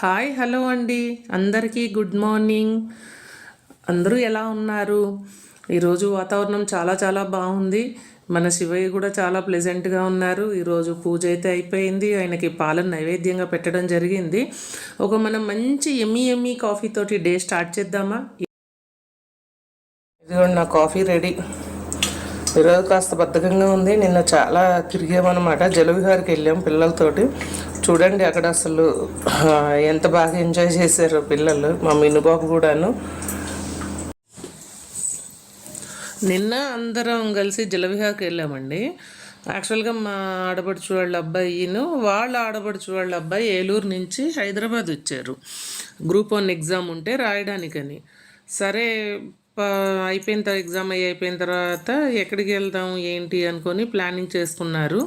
Hi hello అండి. అందరికీ good morning. అందరూ ఎలా ఉన్నారు? ఈరోజు వాతావరణం చాలా చాలా బాగుంది. మన శివయ్య కూడా చాలా ప్లెజెంట్గా ఉన్నారు. ఈరోజు పూజ అయితే అయిపోయింది. ఆయనకి పాలను నైవేద్యంగా పెట్టడం జరిగింది. ఒక మనం మంచి ఎమ్మీ ఎమ్మీ కాఫీ తోటి డే స్టార్ట్ చేద్దామా? ఇదిగోండి నా కాఫీ రెడీ. ఈరోజు కాస్త బద్ధకంగా ఉంది. నిన్న చాలా తిరిగామన్నమాట. జలవిహార్కి వెళ్ళాం పిల్లలతోటి. చూడండి అక్కడ అసలు ఎంత బాగా ఎంజాయ్ చేశారు పిల్లలు మా మినుబాబు కూడాను. నిన్న అందరం కలిసి జలవిహాకి వెళ్ళామండి. యాక్చువల్గా మా ఆడపడుచు వాళ్ళ అబ్బాయిను వాళ్ళ ఆడపడుచు వాళ్ళ అబ్బాయి ఏలూరు నుంచి హైదరాబాద్ వచ్చారు. గ్రూప్ వన్ ఎగ్జామ్ ఉంటే రాయడానికని. సరే అయిపోయిన తర్వాత ఎగ్జామ్ అయ్యి అయిపోయిన తర్వాత ఎక్కడికి వెళ్దాం ఏంటి అనుకొని ప్లానింగ్ చేసుకున్నారు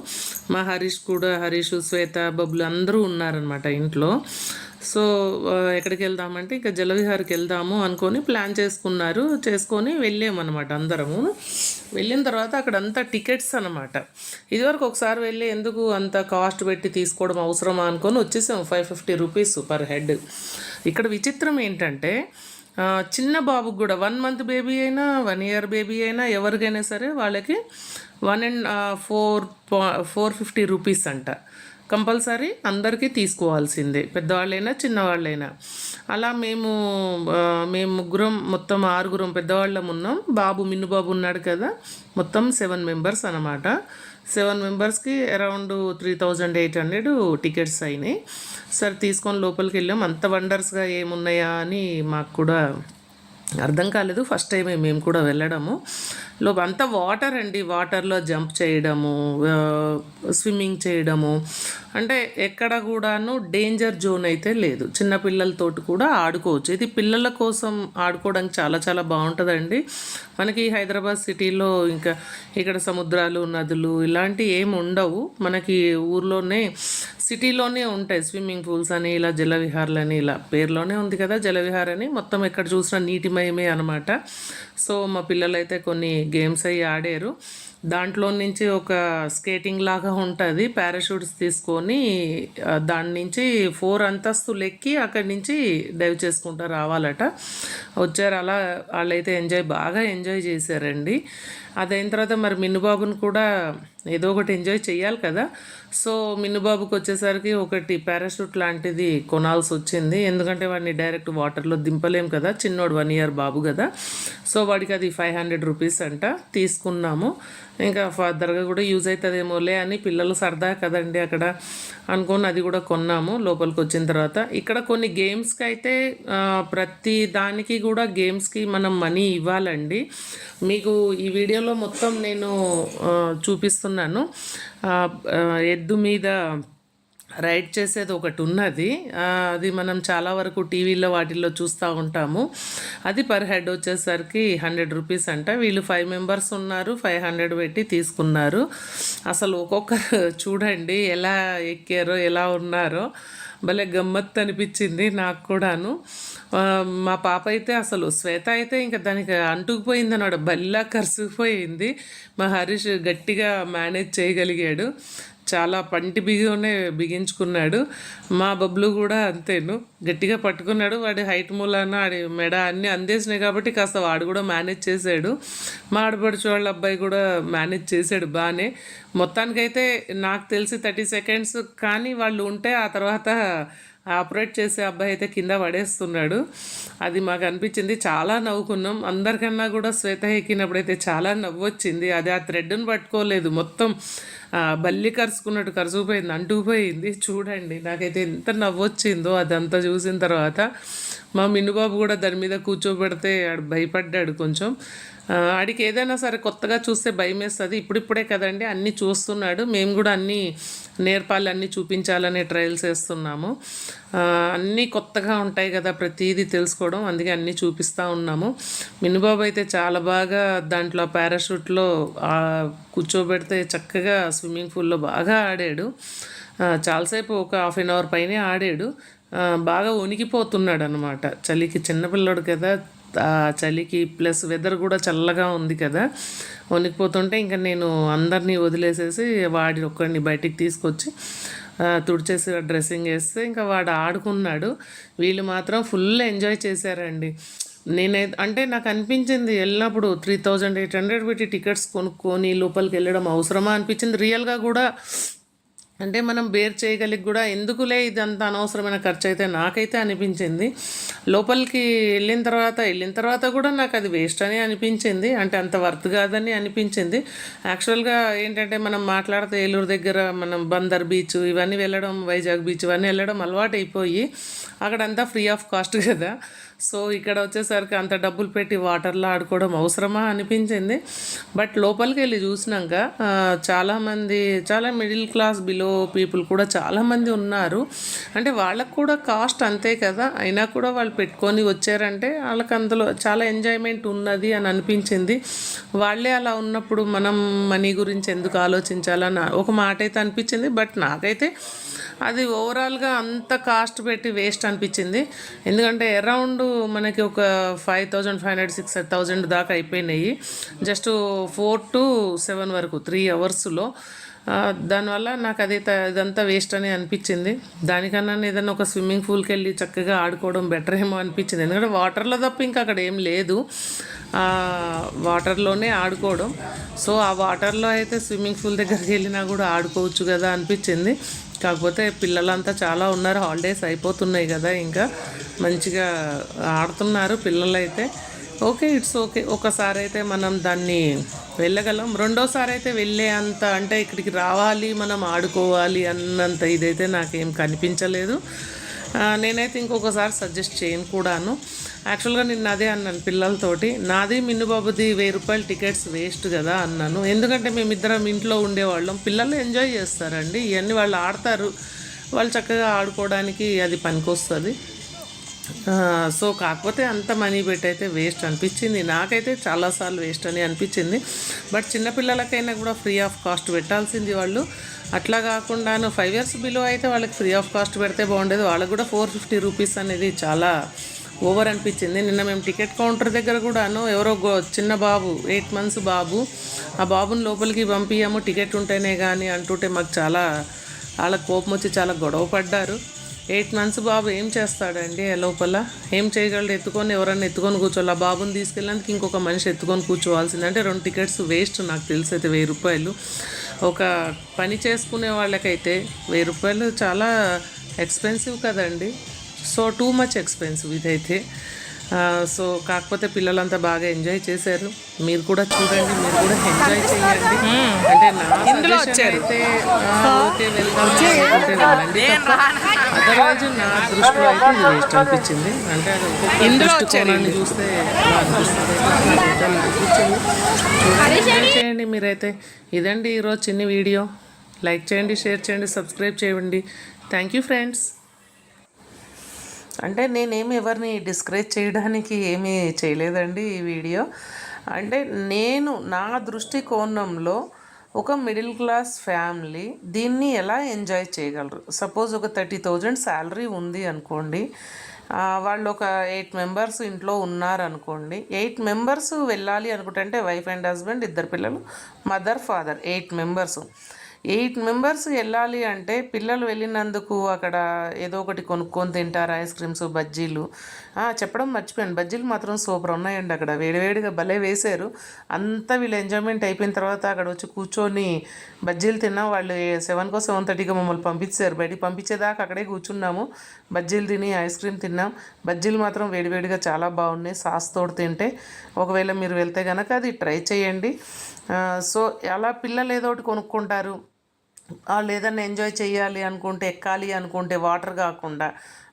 మా హరీష్ కూడా హరీష్ శ్వేత బబ్బులు అందరూ ఉన్నారనమాట ఇంట్లో. సో ఎక్కడికి వెళ్దామంటే ఇక జలవిహార్కి వెళ్దాము అనుకొని ప్లాన్ చేసుకున్నారు. చేసుకొని వెళ్ళామన్నమాట అందరము. వెళ్ళిన తర్వాత అక్కడ అంతా టికెట్స్ అనమాట ఇదివరకు ఒకసారి వెళ్ళి ఎందుకు అంత కాస్ట్ పెట్టి తీసుకోవడం అవసరమా అనుకొని వచ్చేసాము five fifty rupees per head. ఇక్కడ విచిత్రం ఏంటంటే చిన్న బాబుకి కూడా వన్ మంత్ బేబీ అయినా వన్ ఇయర్ బేబీ అయినా ఎవరికైనా సరే వాళ్ళకి one and four four fifty rupees అంట. కంపల్సరీ అందరికీ తీసుకోవాల్సిందే పెద్దవాళ్ళైనా చిన్నవాళ్ళైనా. అలా మేము మేము ముగ్గురం మొత్తం ఆరుగురం పెద్దవాళ్ళం ఉన్నాం. బాబు మిన్నుబాబు ఉన్నాడు కదా మొత్తం సెవెన్ మెంబర్స్ అనమాట సెవెన్ మెంబర్స్కి around three thousand eight hundred tickets అయినాయి. సరే తీసుకొని లోపలికి వెళ్ళాం. అంత వండర్స్గా ఏమున్నాయా అని మాకు కూడా అర్థం కాలేదు. ఫస్ట్ టైం మేము కూడా వెళ్ళడము. లోప అంతా వాటర్ అండి. వాటర్లో జంప్ చేయడము స్విమ్మింగ్ చేయడము. అంటే ఎక్కడ కూడాను డేంజర్ జోన్ అయితే లేదు. చిన్న పిల్లలతోటి కూడా ఆడుకోవచ్చు. ఇది పిల్లల కోసం ఆడుకోవడానికి చాలా చాలా బాగుంటుందండి. మనకి హైదరాబాద్ సిటీలో ఇంకా ఇక్కడ సముద్రాలు నదులు ఇలాంటి ఏమి ఉండవు. మనకి ఊర్లోనే సిటీలోనే ఉంటాయి. స్విమ్మింగ్ పూల్స్ అని ఇలా జలవిహార్లు అని ఇలా పేరులోనే ఉంది కదా జలవిహార్ అని. మొత్తం ఎక్కడ చూసినా నీటిమయమే అనమాట సో మా పిల్లలైతే కొన్ని గేమ్స్ అవి ఆడారు. దాంట్లో నుంచి ఒక స్కేటింగ్ లాగా ఉంటుంది. పారాషూట్స్ తీసుకొని దాని నుంచి ఫోర్ అంతస్తులు ఎక్కి అక్కడి నుంచి డైవ్ చేసుకుంటూ రావాలట. వచ్చారు అలా వాళ్ళైతే ఎంజాయ్ బాగా ఎంజాయ్ చేశారండి. అదైన తర్వాత మరి మిన్నుబాబుని కూడా ఏదో ఒకటి ఎంజాయ్ చేయాలి కదా. సో మిన్నుబాబుకి వచ్చేసరికి ఒకటి పారాషూట్ లాంటిది కొనాల్సి వచ్చింది. ఎందుకంటే వాడిని డైరెక్ట్ వాటర్లో దింపలేం కదా. చిన్నోడు వన్ ఇయర్ బాబు కదా. సో వాడికి అది ఫైవ్ హండ్రెడ్ రూపీస్ అంట తీసుకున్నాము. ఇంకా ఫర్దర్గా కూడా యూజ్ అవుతుందేమోలే అని పిల్లలు సరదా కదండి అక్కడ. అనుకుని అది కూడా కొన్నాము లోపలికి వచ్చిన తర్వాత. ఇక్కడ కొన్ని గేమ్స్కి అయితే ప్రతి దానికి కూడా గేమ్స్కి మనం మనీ ఇవ్వాలండి. మీకు ఈ వీడియోలో మొత్తం నేను చూపిస్తున్నాను. ఎద్దు మీద రైడ్ చేసేది ఒకటి ఉన్నది. అది మనం చాలా వరకు టీవీలో వాటిల్లో చూస్తూ ఉంటాము. అది పర్ హెడ్ వచ్చేసరికి హండ్రెడ్ రూపీస్ అంట. వీళ్ళు ఫైవ్ మెంబర్స్ ఉన్నారు ఫైవ్ హండ్రెడ్ పెట్టి తీసుకున్నారు. అసలు ఒక్కొక్కరు చూడండి ఎలా ఎక్కారో ఎలా ఉన్నారో. భలే గమ్మత్తు అనిపించింది నాకు కూడాను. మా పాప అయితే అసలు శ్వేత అయితే ఇంకా దానికి అంటుకుపోయింది అన్నాడు బల్లా కరిసిపోయింది మా హరీష్ గట్టిగా మేనేజ్ చేయగలిగాడు. చాలా పంటి బిగిలోనే బిగించుకున్నాడు. మా బబ్లు కూడా అంతేను. గట్టిగా పట్టుకున్నాడు. వాడి హైట్ మూలాన వాడి మెడ అన్నీ అందేసినాయి కాబట్టి కాస్త వాడు కూడా మేనేజ్ చేశాడు. మా ఆడపడుచు వాళ్ళ అబ్బాయి కూడా మేనేజ్ చేశాడు బాగానే మొత్తానికైతే నాకు తెలిసి థర్టీ సెకండ్స్ కానీ వాళ్ళు ఉంటే ఆ తర్వాత ఆపరేట్ చేసే అబ్బాయి అయితే కింద పడేస్తున్నాడు. అది మాకు అనిపించింది. చాలా నవ్వుకున్నాం. అందరికన్నా కూడా శ్వేత ఎక్కినప్పుడు అయితే చాలా నవ్వు వచ్చింది అది ఆ థ్రెడ్ను పట్టుకోలేదు. మొత్తం బల్లి కరుచుకున్నట్టు కరుచుకుపోయింది అంటుకుపోయింది చూడండి నాకైతే ఎంత నవ్వొచ్చిందో అదంతా చూసిన తర్వాత మా మిన్నుబాబు కూడా దాని మీద కూర్చోబెడితే ఆడు భయపడ్డాడు కొంచెం. ఆడికి ఏదైనా సరే కొత్తగా చూస్తే భయం వేస్తుంది ఇప్పుడిప్పుడే కదండి అన్నీ చూస్తున్నాడు. మేము కూడా అన్నీ నేర్పాలి అన్నీ చూపించాలనే ట్రయల్స్ వేస్తున్నాము. అన్నీ కొత్తగా ఉంటాయి కదా ప్రతిదీ తెలుసుకోవడం అందుకే అన్నీ చూపిస్తూ ఉన్నాము. మినుబాబు అయితే చాలా బాగా దాంట్లో పారాషూట్లో కూర్చోబెడితే చక్కగా స్విమ్మింగ్ పూల్లో బాగా ఆడాడు. చాలాసేపు ఒక హాఫ్ అన్ అవర్ పైనే ఆడాడు. బాగా వణికిపోతున్నాడు అనమాట చలికి చిన్నపిల్లడు కదా చలికి ప్లస్ వెదర్ కూడా చల్లగా ఉంది కదా. వణికిపోతుంటే ఇంకా నేను అందరినీ వదిలేసేసి వాడి ఒక్కడిని బయటికి తీసుకొచ్చి తుడిచేసి డ్రెస్సింగ్ వేస్తే ఇంకా వాడు ఆడుకున్నాడు. వీళ్ళు మాత్రం ఫుల్ ఎంజాయ్ చేశారండి. నేనే అంటే నాకు అనిపించింది వెళ్ళినప్పుడు త్రీ థౌజండ్ ఎయిట్ హండ్రెడ్ పెట్టి టికెట్స్ కొనుక్కొని లోపలికి వెళ్ళడం అవసరమా అనిపించింది. రియల్గా కూడా అంటే మనం బేర్ చేయగలిగి కూడా ఎందుకులే ఇది అంత అనవసరమైన ఖర్చు అయితే నాకైతే అనిపించింది. లోపలికి వెళ్ళిన తర్వాత వెళ్ళిన తర్వాత కూడా నాకు అది వేస్ట్ అని అనిపించింది. అంటే అంత వర్త్ కాదని అనిపించింది. యాక్చువల్గా ఏంటంటే మనం మాట్లాడితే ఏలూరు దగ్గర మనం బందర్ బీచ్ ఇవన్నీ వెళ్ళడం వైజాగ్ బీచ్ ఇవన్నీ వెళ్ళడం అలవాటు అయిపోయి అక్కడంతా ఫ్రీ ఆఫ్ కాస్ట్ కదా. సో ఇక్కడ వచ్చేసరికి అంత డబ్బులు పెట్టి వాటర్లో ఆడుకోవడం అవసరమా అనిపించింది. బట్ లోపలికి వెళ్ళి చూసినాక చాలామంది చాలా మిడిల్ క్లాస్ బిలో పీపుల్ కూడా చాలామంది ఉన్నారు. అంటే వాళ్ళకు కూడా కాస్ట్ అంతే కదా. అయినా కూడా వాళ్ళు పెట్టుకొని వచ్చారంటే వాళ్ళకి అందులో చాలా ఎంజాయ్మెంట్ ఉన్నది అని అనిపించింది. వాళ్ళే అలా ఉన్నప్పుడు మనం మనీ గురించి ఎందుకు ఆలోచించాలని ఒక మాట అయితే అనిపించింది. బట్ నాకైతే అది ఓవరాల్గా అంత కాస్ట్ పెట్టి వేస్ట్ అనిపించింది. ఎందుకంటే అరౌండ్ మనకి ఒక five thousand five hundred six thousand దాకా అయిపోయినాయి. జస్ట్ ఫోర్ టు సెవెన్ వరకు త్రీ అవర్స్లో దానివల్ల నాకు అది ఇదంతా వేస్ట్ అని అనిపించింది. దానికన్నా నేను ఏదైనా ఒక స్విమ్మింగ్ పూల్కి వెళ్ళి చక్కగా ఆడుకోవడం బెటర్ ఏమో అనిపించింది. ఎందుకంటే వాటర్లో తప్ప ఇంకా అక్కడ ఏం లేదు. వాటర్లోనే ఆడుకోవడం. సో ఆ వాటర్లో అయితే స్విమ్మింగ్ పూల్ దగ్గరికి వెళ్ళినా కూడా ఆడుకోవచ్చు కదా అనిపించింది. కాకపోతే పిల్లలంతా చాలా ఉన్నారు. హాలిడేస్ అయిపోతున్నాయి కదా ఇంకా. మంచిగా ఆడుతున్నారు పిల్లలైతే. Okay it's okay. ఒకసారి అయితే మనం దాన్ని వెళ్ళగలం. రెండోసారి అయితే వెళ్ళే అంత అంటే ఇక్కడికి రావాలి మనం ఆడుకోవాలి అన్నంత ఇదైతే నాకేం కనిపించలేదు. నేనైతే ఇంకొకసారి సజెస్ట్ చేయను కూడాను. యాక్చువల్గా నిన్న అదే అన్నాను పిల్లలతోటి నాది మిన్నుబాబుది వెయ్యి రూపాయలు టికెట్స్ వేస్ట్ కదా అన్నాను. ఎందుకంటే మేమిద్దరం ఇంట్లో ఉండేవాళ్ళం. పిల్లలు ఎంజాయ్ చేస్తారండి. ఇవన్నీ వాళ్ళు ఆడతారు. వాళ్ళు చక్కగా ఆడుకోవడానికి అది పనికొస్తుంది. సో కాకపోతే అంత మనీ పెట్టి అయితే వేస్ట్ అనిపించింది. నాకైతే చాలాసార్లు వేస్ట్ అని అనిపించింది. బట్ చిన్నపిల్లలకైనా కూడా ఫ్రీ ఆఫ్ కాస్ట్ పెట్టాల్సింది వాళ్ళు. అట్లా కాకుండాను ఫైవ్ ఇయర్స్ బిలో అయితే వాళ్ళకి ఫ్రీ ఆఫ్ కాస్ట్ పెడితే బాగుండేది. వాళ్ళకి కూడా ఫోర్ ఫిఫ్టీ రూపీస్ అనేది చాలా ఓవర్ అనిపించింది. నిన్న మేము టికెట్ కౌంటర్ దగ్గర కూడాను ఎవరో గో చిన్న బాబు ఎయిట్ మంత్స్ బాబు ఆ బాబుని లోపలికి పంపించాము టికెట్ ఉంటేనే కానీ అంటుంటే మాకు చాలా వాళ్ళకి కోపం వచ్చి చాలా గొడవ పడ్డారు. ఎయిట్ మంత్స్ బాబు ఏం చేస్తాడండి ఆ లోపల? ఏం చేయగలడు? ఎత్తుకొని ఎవరన్నా ఎత్తుకొని కూర్చోవాలి? ఆ బాబుని తీసుకెళ్ళడానికి ఇంకొక మనిషి ఎత్తుకొని కూర్చోవాల్సింది. అంటే రెండు టికెట్స్ వేస్ట్ నాకు తెలిసి అయితే వెయ్యి రూపాయలు. ఒక పని చేసుకునే వాళ్ళకైతే వెయ్యి రూపాయలు చాలా ఎక్స్పెన్సివ్ కదండి. సో టూ మచ్ ఎక్స్పెన్సివ్ ఇదైతే. సో కాకపోతే పిల్లలంతా బాగా ఎంజాయ్ చేశారు. మీరు కూడా చూడండి మీరు కూడా ఎంజాయ్ చేయండి. అంటే నా అయితే ఓకే వెళ్ళండి తప్ప. అదర్వైజ్ నా దృష్టిలో అయితే ఇది వేస్ట్ అనిపించింది. అంటే దృష్టికోణాన్ని చూస్తే అనిపించింది చేయండి మీరైతే ఇదండి ఈరోజు చిన్న వీడియో. లైక్ చేయండి షేర్ చేయండి సబ్స్క్రైబ్ చేయండి. థ్యాంక్ యూ ఫ్రెండ్స్ అంటే నేనేమి ఎవరిని డిస్కరేజ్ చేయడానికి ఏమీ చేయలేదండి ఈ వీడియో. అంటే నేను నా దృష్టికోణంలో ఒక మిడిల్ క్లాస్ ఫ్యామిలీ దీన్ని ఎలా ఎంజాయ్ చేయగలరు? సపోజ్ ఒక థర్టీ థౌజండ్ శాలరీ ఉంది అనుకోండి వాళ్ళు ఒక ఎయిట్ మెంబర్స్ ఇంట్లో ఉన్నారనుకోండి ఎయిట్ మెంబర్స్ వెళ్ళాలి అనుకుంటే అంటే వైఫ్ అండ్ హస్బెండ్ ఇద్దరు పిల్లలు mother father eight members eight members వెళ్ళాలి అంటే పిల్లలు వెళ్ళినందుకు అక్కడ ఏదో ఒకటి కొనుక్కొని తింటారు? ఐస్ క్రీమ్స్ బజ్జీలు. చెప్పడం మర్చిపోయాను. బజ్జీలు మాత్రం సూపర్ ఉన్నాయండి అక్కడ. వేడివేడిగా భలే వేశారు. అంతా వీళ్ళు ఎంజాయ్మెంట్ అయిపోయిన తర్వాత అక్కడ వచ్చి కూర్చొని బజ్జీలు తిన్నాం. వాళ్ళు సెవెన్కో సెవెన్ థర్టీకి మమ్మల్ని పంపించారు. బయటికి పంపించేదాకా అక్కడే కూర్చున్నాము. బజ్జీలు తిని ఐస్ క్రీమ్ తిన్నాం. బజ్జీలు మాత్రం వేడివేడిగా చాలా బాగున్నాయి. సాస్ తోడు తింటే ఒకవేళ మీరు వెళ్తే కనుక అది ట్రై చేయండి. సో అలా పిల్లలు ఏదో ఒకటి కొనుక్కుంటారు. వాళ్ళు ఎంజాయ్ చేయాలి అనుకుంటే ఎక్కాలి అనుకుంటే వాటర్ కాకుండా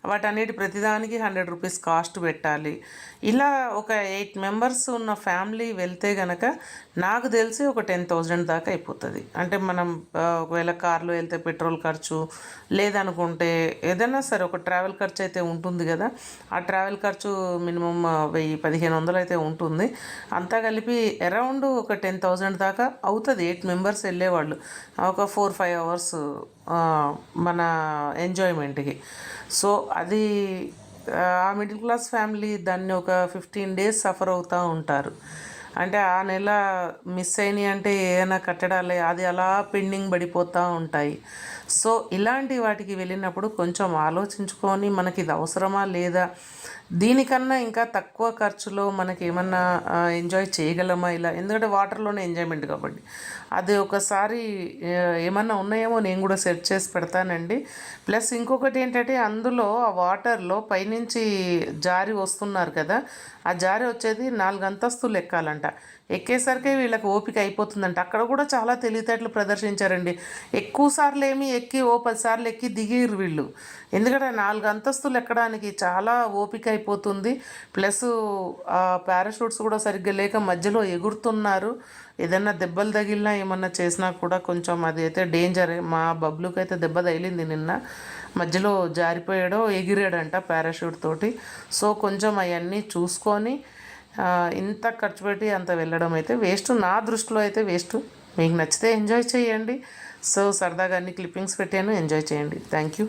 వాటన్నిటి ప్రతిదానికి హండ్రెడ్ రూపీస్ కాస్ట్ పెట్టాలి. ఇలా ఒక ఎయిట్ మెంబర్స్ ఉన్న ఫ్యామిలీ వెళ్తే గనక నాకు తెలిసి ఒక టెన్ థౌజండ్ దాకా అయిపోతుంది. అంటే మనం ఒకవేళ కార్లో వెళ్తే పెట్రోల్ ఖర్చు లేదనుకుంటే ఏదైనా సరే ఒక ట్రావెల్ ఖర్చు అయితే ఉంటుంది కదా. ఆ ట్రావెల్ ఖర్చు మినిమం వెయ్యి పదిహేను వందలు అయితే ఉంటుంది. అంతా కలిపి అరౌండ్ ఒక టెన్ థౌజండ్ దాకా అవుతుంది. ఎయిట్ మెంబర్స్ వెళ్ళేవాళ్ళు. ఒక ఫోర్ ఫైవ్ అవర్స్ మన ఎంజాయ్మెంట్కి సో అది ఆ మిడిల్ క్లాస్ ఫ్యామిలీ దాన్ని ఒక ఫిఫ్టీన్ డేస్ సఫర్ అవుతూ ఉంటారు. అంటే ఆ నెల మిస్ అయినాయి అంటే ఏదైనా కట్టడాలు అది అలా పెండింగ్ పడిపోతూ ఉంటాయి. సో ఇలాంటి వాటికి వెళ్ళినప్పుడు కొంచెం ఆలోచించుకొని మనకి ఇది అవసరమా లేదా? దీనికన్నా ఇంకా తక్కువ ఖర్చులో మనకి ఏమన్నా ఎంజాయ్ చేయగలమా ఇలా? ఎందుకంటే వాటర్లోనే ఎంజాయ్మెంట్ కాబట్టి. అది ఒకసారి ఏమన్నా ఉన్నాయేమో నేను కూడా సెర్చ్ చేసి పెడతానండి. ప్లస్ ఇంకొకటి ఏంటంటే అందులో ఆ వాటర్లో పైనుంచి జారి వస్తున్నారు కదా ఆ జారి వచ్చేది నాలుగు అంతస్తులు ఎక్కాలంట. ఎక్కేసరికి వీళ్ళకి ఓపిక అయిపోతుందంట. అక్కడ కూడా చాలా తెలివితేటలు ప్రదర్శించారండి. ఎక్కువ సార్లు ఏమి ఎక్కి ఓ పది సార్లు ఎక్కి దిగిరు వీళ్ళు. ఎందుకంటే నాలుగు అంతస్తులు ఎక్కడానికి చాలా ఓపిక అయిపోతుంది. ప్లస్ ఆ పారాషూట్స్ కూడా సరిగ్గా లేక మధ్యలో ఎగురుతున్నారు. ఏదైనా దెబ్బలు తగిలినా ఏమన్నా చేసినా కూడా కొంచెం అది అయితే డేంజరే. మా బబ్లుకి అయితే దెబ్బ తగిలింది నిన్న. మధ్యలో జారిపోయాడో ఎగిరాడంట పారాషూట్ తోటి. సో కొంచెం అవన్నీ చూసుకొని ఇంత ఖర్చు పెట్టి అంత వెళ్ళడం అయితే వేస్ట్. నా దృష్టిలో అయితే వేస్ట్. మీకు నచ్చితే ఎంజాయ్ చేయండి. సో సరదాగా అన్ని క్లిప్పింగ్స్ పెట్టాను. ఎంజాయ్ చేయండి. Thank you